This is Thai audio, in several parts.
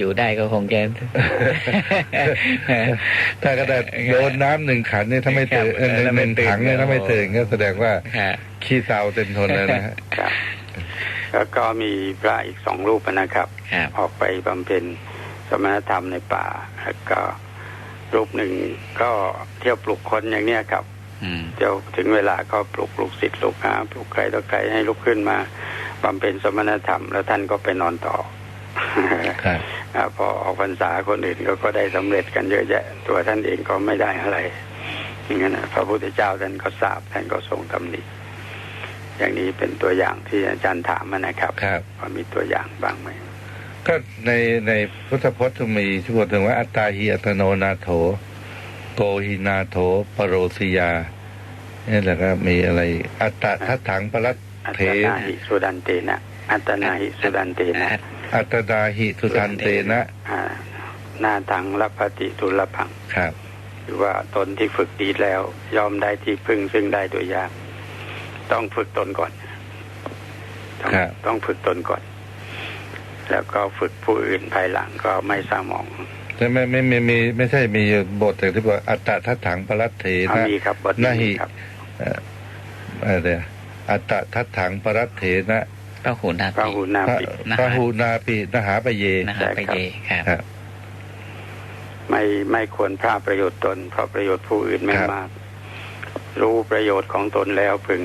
อยู่ได้ก็คงจะถ้ากระดาษโดนน้ำหนึ่งขันเนี่ยถ้าไม่ตื่นครับเออหนึ่งแล้วไม่หนึ่งถังเนี่ยตื่นถ้าไม่ตื่นก็แสดงว่าค่ะขี้เศร้าเต็มทนเลยนะฮะครับแล้วก็มีพระอีกสองรูปนะครับครับ ออกไปบำเพ็ญสมณธรรมในป่าแล้วก็รูปหนึ่งก็เที่ยวปลุกคนอย่างเนี้ยครับอืมเดี๋ยวถึงเวลาก็ปลุกปลุกสิทธิ์ปลุกหาปลุกใครต่อใครให้ลุกขึ้นมาบำเพ็ญสมณธรรม แล้วท่านก็ไปนอนต่อ ครับอ่าพอออกพรรษาคนอื่นก็ก็ได้สำเร็จกันเยอะแยะ ตัวท่านเองก็ไม่ได้อะไรอย่างนั้นนะพระพุทธเจ้าท่านก็ทราบท่านก็ทรงตำหนิอย่างนี้เป็นตัวอย่างที่อาจารย์ถามมานะครับครับว่ามีตัวอย่างบ้างไหมก็ในในพุทธพจน์มีที่พูดถึงว่าอัตตาหิอัตโนนาโถ โกหินาโถปโรสิยานี่แหละก็มีอะไร อัตตะทัตถังปรัตอัตเถนาหิสุดันเตนะอัตนาหิสุดันเตนะ อัตตนาหิสุทันเตนะอ่าหนาทังรัปฏิทุลพังครับหรือว่าตนที่ฝึกดีแล้วยอมได้ที่พึ่งซึ่งได้โดยยาก ต้องฝึกตนก่อนต้องครับต้องฝึกตนก่อน แล้วก็ฝึกผู้อื่นภายหลังก็ไม่สามองแต่ไม่ไม่ไม่มีไม่ใช่มีบทอย่างที่บอกอัตตะทัตถังปรัตเถเอานะมีครับบทนาหินี้ครับอะไรเนี่ยอัตตะทัตถังปรัตเถนะ พระหูนาพระปิหูนาพระปินะฮะพระหูนาปินหาปเยนะฮะไปเยครับครับ ไม่ไม่ควรพลาดประโยชน์ตน เพราะประโยชน์ผู้อื่นไม่ครับมาก รู้ประโยชน์ของตนแล้วพึง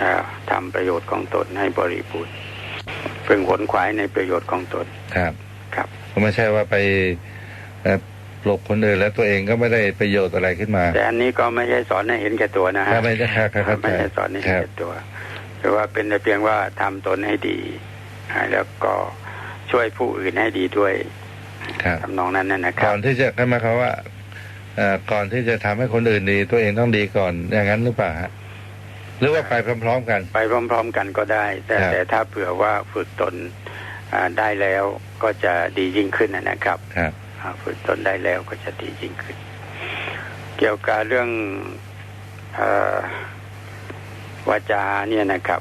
อ่าทำประโยชน์ของตนให้บริบูรณ์พึงขวนขวายในประโยชน์ของตนครับ ครับก็ไม่ใช่ว่าไปเอ่อปลบคนอื่นแล้วตัวเองก็ไม่ได้ประโยชน์อะไรขึ้นมา แต่อันนี้ก็ไม่ใช่สอนให้เห็นแก่ตัวนะฮะถ้าไม่ได้ครับครับเข้าใจไม่ใช่สอนให้เห็นครับแก่ตัวห รือว่าเป็นแต่เพียงว่าทำตนให้ดีอ่าแล้วก็ช่วยผู้อื่นให้ดีด้วยครับทำนองนั้นนะนะคก่รัอบนที่จะก็หมายความว่าเอ่อก่อนที่จะทำให้คนอื่นดี ตัวเองต้องดีก่อนอย่างนั้นหรือเปล่าฮะหรือว่าไปพร้อม ๆ กัน ไปพร้อม ๆ กันก็ได้ แต่ครับแต่ถ้าเผื่อว่าฝึกตนอ่าได้แล้วก็จะดียิ่งขึ้นนะนะครับครับอ่าฝึกตนได้แล้วก็จะดียิ่งขึ้น เกี่ยวกับเรื่องเออ วาจาเนี่ยนะครับ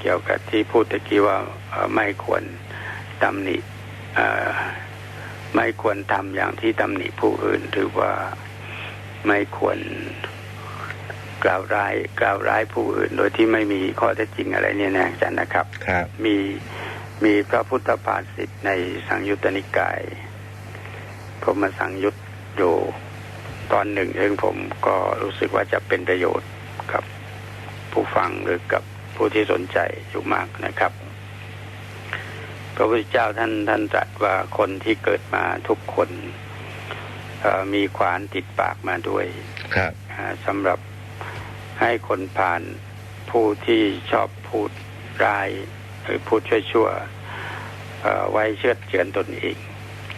เกี่ยวกับที่พูดตะกี้ว่าเอ่อไม่ควรตำหนิเอ่อไม่ควรทำอย่างที่ตำหนิผู้อื่นหรือว่าไม่ควรกล่าวร้ายกล่าวร้ายผู้อื่น โดยที่ไม่มีข้อเท็จจริงอะไรเนี่ยนะอาจารย์นะครับครับมีมีพระพุทธภาษิตในสังยุตตนิกายพรหมสังยุตอยู่ตอนหนึ่งเองผมก็รู้สึกว่าจะเป็นประโยชน์กับ ผู้ฟังหรือกับผู้ที่สนใจอยู่มากนะครับ พระพุทธเจ้าท่านท่านตรัสว่าคนที่เกิดมาทุกคนเอ่อมีขวานติดปากมาด้วยครับอ่าสำหรับให้คนผ่านผู้ที่ชอบพูดร้ายหรือพูดชั่วๆเอ่อไว้เชือดเชือนตนเอง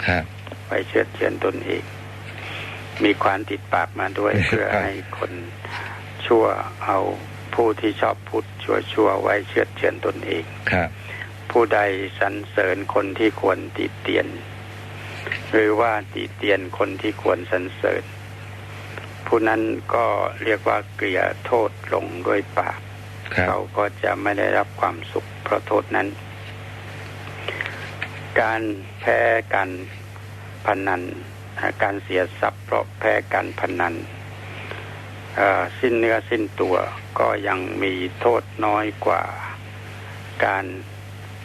ครับไว้เชือดเชือนตนเองมีควานติดปากมาด้วยครับเพื่อให้คนชั่วเอา ผู้ที่ชอบพูดชั่วๆไว้เชือดเชือนตนเองครับ ผู้ใดสรรเสริญคนที่ควรติเตียน หรือว่าติเตียนคนที่ควรสรรเสริญ ผู้นั้นก็เรียกว่าเกลี่ยโทษลงด้วยปากครับเขาก็จะไม่ได้รับความสุขเพราะโทษนั้น การแพ้การพนันอ่าการเสียทรัพย์เพราะแพ้การพนันเอ่อ สิ้นเนื้อสิ้นตัวก็ยังมีโทษน้อยกว่าการ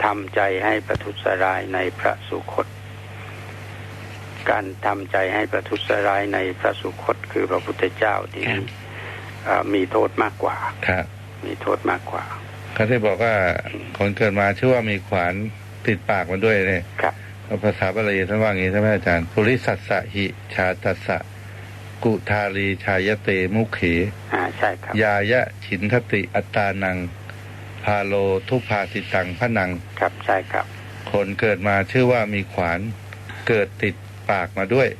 ทำใจให้ประทุษร้ายในพระสุคต การทำใจให้ประทุษร้ายในพระสุคตคือพระพุทธเจ้าที่ครับเอ่อมีโทษมากกว่าครับมีโทษมากกว่าเขาที่บอกว่าคนเกิดมาชื่อว่ามีขวานติดปากมาด้วยเนี่ยครับภาษาบาลีท่านว่าอย่างนี้ใช่ไหมอาจารย์ ปุริสัสสะหิชาตัสสะ กุทารีชายเตมุขีอ่าใช่ครับ ยายะฉินทติอัตตานัง พาโลทุพาติตังพระนัง ครับใช่ครับ คนเกิดมาชื่อว่ามีขวาน เกิดติดปากมาด้วย